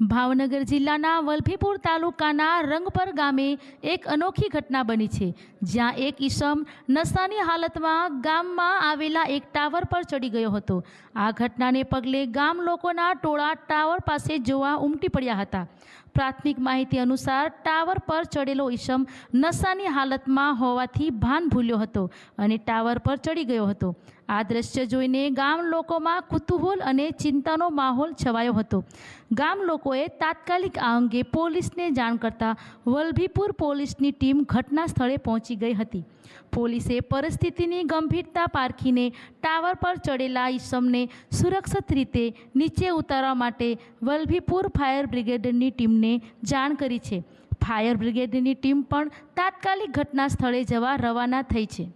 ભાવનગર જિલ્લાના વલભીપુર તાલુકાના રંગપર ગામે એક અનોખી ઘટના બની છે, જ્યાં એક ઈસમ નશાની હાલતમાં ગામમાં આવેલા એક ટાવર પર ચડી ગયો હતો. આ ઘટનાને પગલે ગામ લોકોના ટોળા ટાવર પાસે જોવા ઉમટી પડ્યા હતા. પ્રાથમિક માહિતી અનુસાર ટાવર પર ચડેલો ઈસમ નશાની હાલતમાં હોવાથી ભાન ભૂલ્યો હતો અને ટાવર પર ચડી ગયો હતો. આ દ્રશ્ય જોઈને ગામ લોકોમાં કુતૂહલ અને ચિંતાનો માહોલ છવાયો હતો. ગામ લોકોએ તાત્કાલિક આ અંગે પોલીસને જાણ કરતાં વલભીપુર પોલીસની ટીમ ઘટના સ્થળે પહોંચી ગઈ હતી. પોલીસે પરિસ્થિતિની ગંભીરતા પારખીને ટાવર પર ચડેલા ઈસમને સુરક્ષિત રીતે નીચે ઉતારવા માટે વલભીપુર ફાયર બ્રિગેડની ટીમને જાણ કરી છે. ફાયર બ્રિગેડની ટીમ પણ તાત્કાલિક ઘટના સ્થળે જવા રવાના થઈ છે.